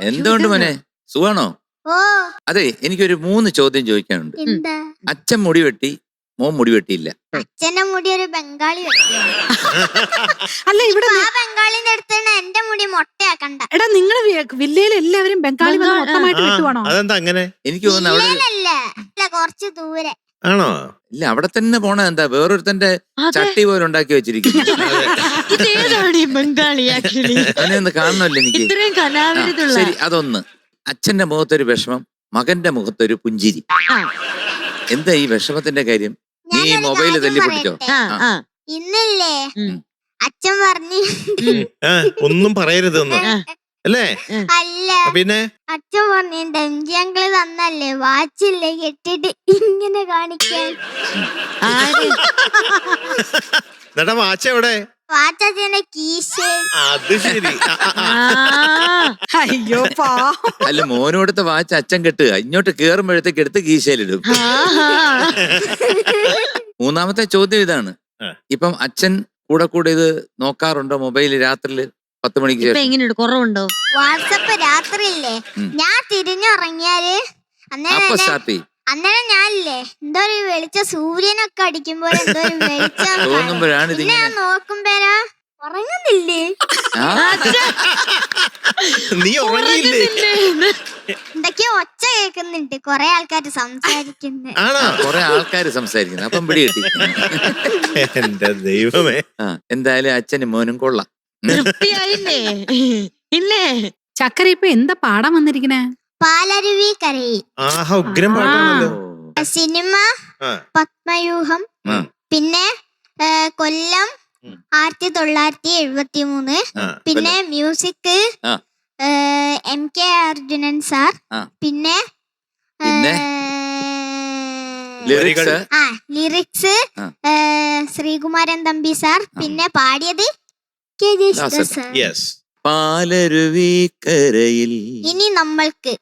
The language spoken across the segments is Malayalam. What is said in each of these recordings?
എന്തുകൊണ്ട് മോനെ? സുഖാണോ? ഓ. അതെ എനിക്കൊരു മൂന്ന് ചോദ്യം ചോദിക്കാനുണ്ട്. എന്താ? അച്ഛൻ മുടി വെട്ടി മോൻ മുടി വെട്ടിയില്ല. അച്ഛന്റെ മുടി ഒരു ബംഗാളി വെട്ടിയാണ്. അല്ല ഇവിടെ ആ ബംഗാളിന്റെ അടുത്താണ് എന്റെ മുടി മൊട്ടയാക്കണ്ട. എടാ നിങ്ങളെ വില്ലയിൽ എല്ലാവരും ബംഗാളി വന്ന് മൊത്തമായിട്ട് വെട്ടുവാണോ? അതെന്താ അങ്ങനെ? എനിക്ക് തോന്നുന്നു അവിടെ കുറച്ച് ദൂരെ. ആണോ? ഇല്ല അവിടെ തന്നെ പോണ എന്താ വേറൊരുത്തന്റെ അതെ. ചട്ടി പോലെ ഉണ്ടാക്കി വെച്ചിരിക്കുന്നു. ഇതേതാണ് ഈ ബംഗാളി ആക്ച്വലി? അവനെ കാണണമല്ലോ എനിക്ക്. ഇത്രയും ആ, കലാവിരുതുള്ള ശരി അതൊന്ന്. അച്ഛന്റെ മുഖത്തൊരു വിഷമം മകന്റെ മുഖത്തൊരു പുഞ്ചിരി. ആ. എന്താ ഈ വിഷമത്തിന്റെ കാര്യം? നീ മൊബൈൽ മൊബൈൽ കാര്യം തല്ലി പൊട്ടിച്ചോ. ആ ആ. ഇന്നില്ലേ ഉം. അച്ഛൻ പറഞ്ഞു ആ, ഒന്നും പറയരുതെന്ന്. ആ. അല്ലേ? അല്ല. പിന്നെ? അച്ഛൻ പറഞ്ഞു ഡെംജി അങ്കിൾ തന്നല്ലേ വാച്ചില്ലേ കെട്ടിട്ട് ഇങ്ങനെ കാണിക്കാൻ. ആര്? എന്നിട്ടാ വാച്ച് എവിടെ? കീശ അത് ശരി. ആ, ആ, ആ. ആ അയ്യോ പാ അല്ല മോനോടുത്ത വാച്ച് അച്ഛൻ കെട്ടുക. ഇങ്ങോട്ട് കേറുമ്പോഴത്തേക്ക് എടുത്ത് കീശയിലിടും. മൂന്നാമത്തെ ചോദ്യം ഇതാണ്. ആ. ഇപ്പം അച്ഛൻ കൂടെ കൂടെ ഇത് നോക്കാറുണ്ടോ മൊബൈൽ രാത്രിയിൽ പത്ത് മണിക്ക് ഇപ്പൊ ശേഷം. എങ്ങനെയുണ്ട്? കുറവുണ്ടോ? വാട്സപ്പ് രാത്രിയില്ലേ? ഉം. ഞാൻ തിരിഞ്ഞുറങ്ങിയാൽ അന്നേരം അപ്പൊ എന്നെ- ചെയ്യും അന്നേരം ഞാനില്ലേ എന്തോ ഒരു വെളിച്ച സൂര്യനൊക്കെ അടിക്കുമ്പോൾ എന്തോ ഒരു വെളിച്ചം കാണും. തോന്നുമ്പോഴാണ് പിന്നെ ഇതിങ്ങനെ ഞാൻ നോക്കുമ്പോരാ ഉറങ്ങുന്നില്ലേ? ആ, നീ ഉറങ്ങിയില്ലേ? എന്തൊക്കെയോ ഒച്ച കേൾക്കുന്നുണ്ട്. കൊറേ ആൾക്കാർ സംസാരിക്കുന്നു. ആണോ? കൊറേ ആൾക്കാര് സംസാരിക്കുന്നു. അപ്പം പിടി കിട്ടി എന്റെ ദൈവമേ ആ. എന്തായാലും അച്ഛനും മോനും കൊള്ളാം. തൃപ്തിയായില്ലേ ഇല്ലേ ചക്കര ഇപ്പൊ എന്താ പാടാൻ വന്നിരിക്കണേ പാലരുവി കരയിൽ ആഹാ ഉഗ്രം പാട്ടാണല്ലോ. സിനിമ ആ പത്മയൂഹം ആ. പിന്നെ ഏ, കൊല്ലം ഉം. ആയിരത്തി തൊള്ളായിരത്തി എഴുപത്തി മൂന്ന് ആ പിന്നെ മ്യൂസിക് ആ. എം കെ അർജുനൻ സാർ ആ. പിന്നെ പിന്നെ? ലിറിക്സ് ആ ലിറിക്സ് ആ. ഏ, ശ്രീകുമാരൻ തമ്പി സാർ പിന്നെ പാടിയത് യെസ് പാലരുവിക്കരയിൽ. ഇനി നമ്മൾക്ക്.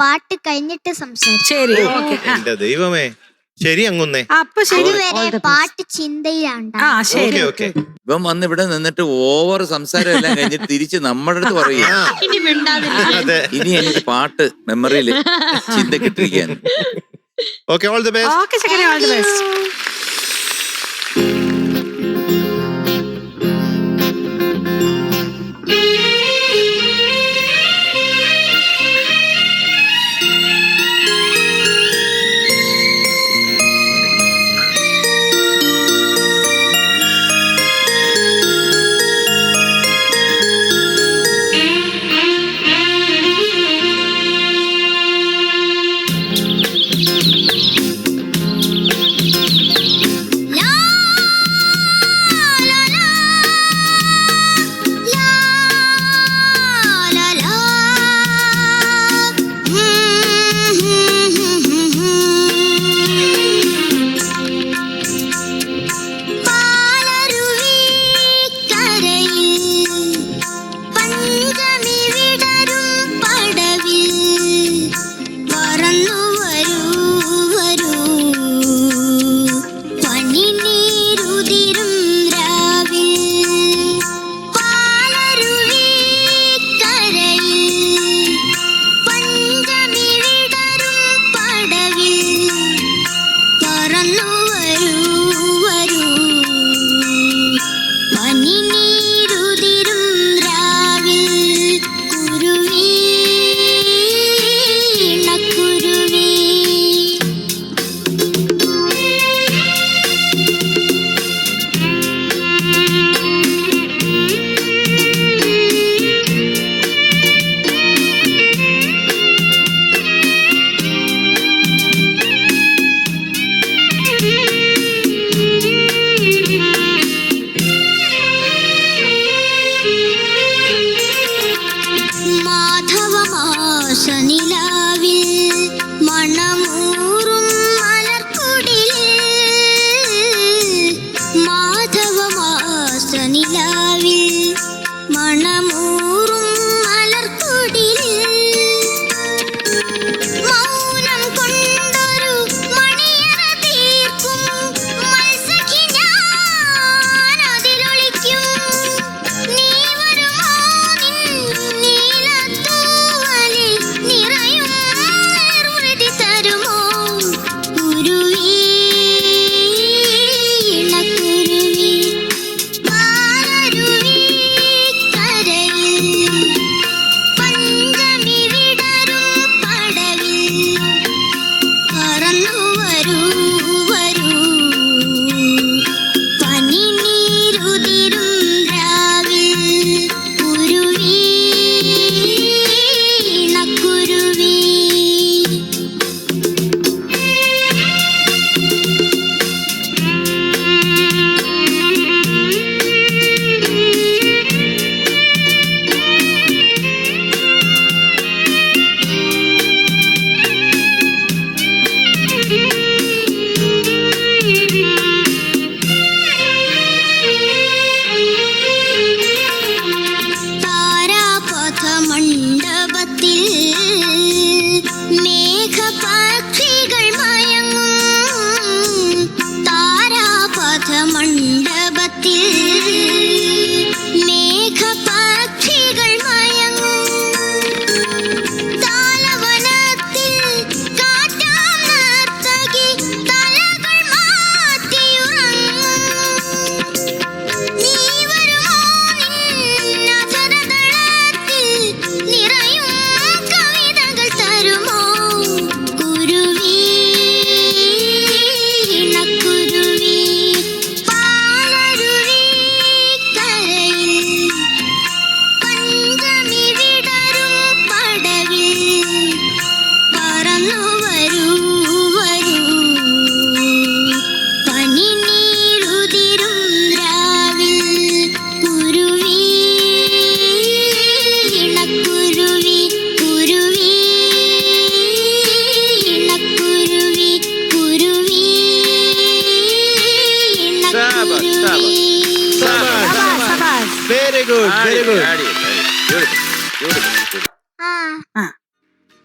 പാട്ട് കഴിഞ്ഞിട്ട് സംസാരിച്ചു ശരി ഓക്കെ. എന്റെ ദൈവമേ. ശരി അങ്ങുന്നേ. അപ്പൊ ശരി. അതുവരെ. പാട്ട് ചിന്തയിലാണ് ആ ശരി. Okay okay. ഇവൻ വന്ന് ഇവിടെ നിന്നിട്ട് ഓവർ സംസാരം എല്ലാം കഴിഞ്ഞിട്ട് തിരിച്ച് നമ്മുടെ അടുത്ത് പറയുക ഇനി മിണ്ടാതിരിക്കാൻ അതെ. ഇനി എനിക്ക് പാട്ട് മെമ്മറിയിൽ ചിന്തക്കിട്ടിരിക്കാൻ okay all the best okay all the best മാധവമാസനിലാവിൽ മണമൂറും മലർക്കുടിലിൽ മാധവമാസനിലാവിൽ മണമൂറും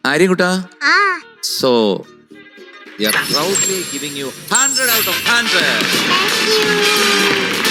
ആര്യൻകുട്ടാ ആ so proudly giving you 100 out of 100 thank you